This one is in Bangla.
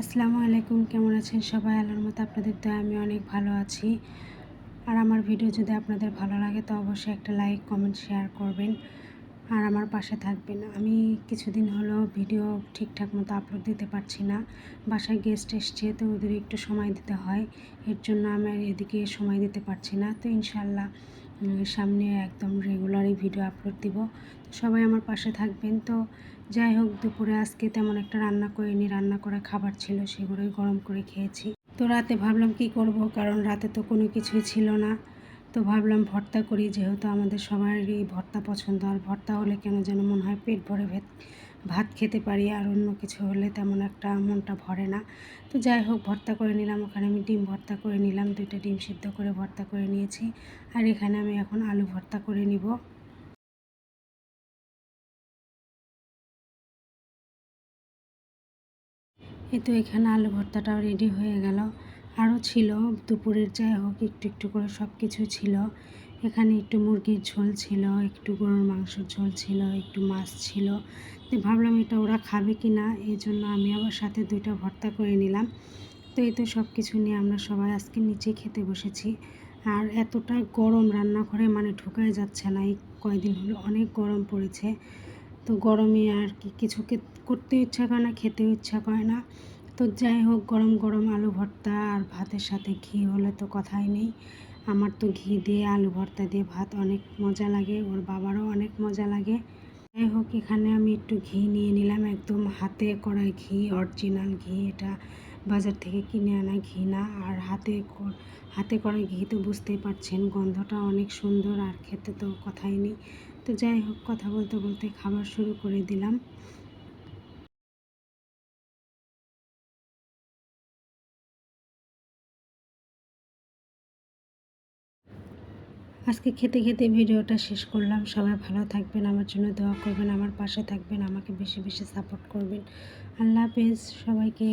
আসসালামু আলাইকুম, কেমন আছেন সবাই? আল্লাহর মতো আপনাদের তো আমি অনেক ভালো আছি। আর আমার ভিডিও যদি আপনাদের ভালো লাগে, তো অবশ্যই একটা লাইক, কমেন্ট শেয়ার করবেন। আর আমার পাশে থাকবেন আমি কিছুদিন হলো ভিডিও ঠিকঠাক মতো আপলোড দিতে পারছি না। বাসায় গেস্ট এসছে, তো ওদের একটু সময় দিতে হয়। এর জন্য আমি আর এদিকে সময় দিতে পারছি না। তো ইনশাল্লাহ সামনে একদম রেগুলারই ভিডিও আপলোড দিব। সবাই আমার পাশে থাকবেন। তো যাই হোক, দুপুরে আজকে তেমন একটা রান্না করে করিনি। রান্না করা খাবার ছিল, সেগুলোই গরম করে খেয়েছি। তো রাতে ভাবলাম কি করব? কারণ রাতে তো কোনো কিছুই ছিল না। তো ভাবলাম ভর্তা করি, যেহেতু আমাদের সবারই ভর্তা পছন্দ। আর ভর্তা হলে কেন যেন মনে হয় পেট ভরে ভেত ভাত খেতে পারি, আর অন্য কিছু হলে তেমন একটা মনটা ভরে না। তো যাই হোক, ভর্তা করে নিলাম। ওখানে আমি ডিম ভর্তা করে নিলাম। দুইটা ডিম সিদ্ধ করে ভর্তা করে নিয়েছি। আর এখানে আমি এখন আলু ভর্তা করে নিব। এই তো এখানে আলু ভর্তাটাও রেডি হয়ে গেল। আরও ছিল। দুপুরের যাই হোক, একটু একটু করে সব কিছু ছিল। এখানে একটু মুরগির ঝোল ছিল, একটু গরুর মাংসের ঝোল ছিল, একটু মাছ ছিল। তো ভাবলাম এটা ওরা খাবে কি না, এই জন্য আমি আবার সাথে দুইটা ভর্তা করে নিলাম। তো এই তো সব কিছু নিয়ে আমরা সবাই আজকে নিচে খেতে বসেছি। আর এতটা গরম রান্নাঘরে মানে ঢোকাই যাচ্ছে না। এই কয়দিন হলো অনেক গরম পড়েছে। তো গরমে আর কি কিছু করতে ইচ্ছা করে না, খেতেও ইচ্ছা করে না। তো যাই হোক, গরম গরম আলু ভর্তা আর ভাতের সাথে ঘি হলে তো কথাই নেই। আমার তো ঘি দিয়ে আলু ভর্তা দিয়ে ভাত অনেক মজা লাগে, ওর বাবারও অনেক মজা লাগে। যাই হোক, এখানে আমি একটু ঘি নিয়ে নিলাম, একদম হাতে করা ঘি, অরিজিনাল ঘি, এটা বাজার থেকে কিনে আনা ঘি না। আর হাতে হাতে করা ঘি তো বুঝতেই পারছেন, গন্ধটা অনেক সুন্দর আর খেতে তো কথাই নেই। তো যাই হোক, কথা বলতে বলতে খাবার শুরু করে দিলাম। আজকে খেতে খেতে ভিডিওটা শেষ করলাম। সবাই ভালো থাকবেন, আমার জন্য দোয়া করবেন, আমার পাশে থাকবেন, আমাকে বেশি বেশি সাপোর্ট করবেন। আল্লাহ হাফেজ, সবাইকে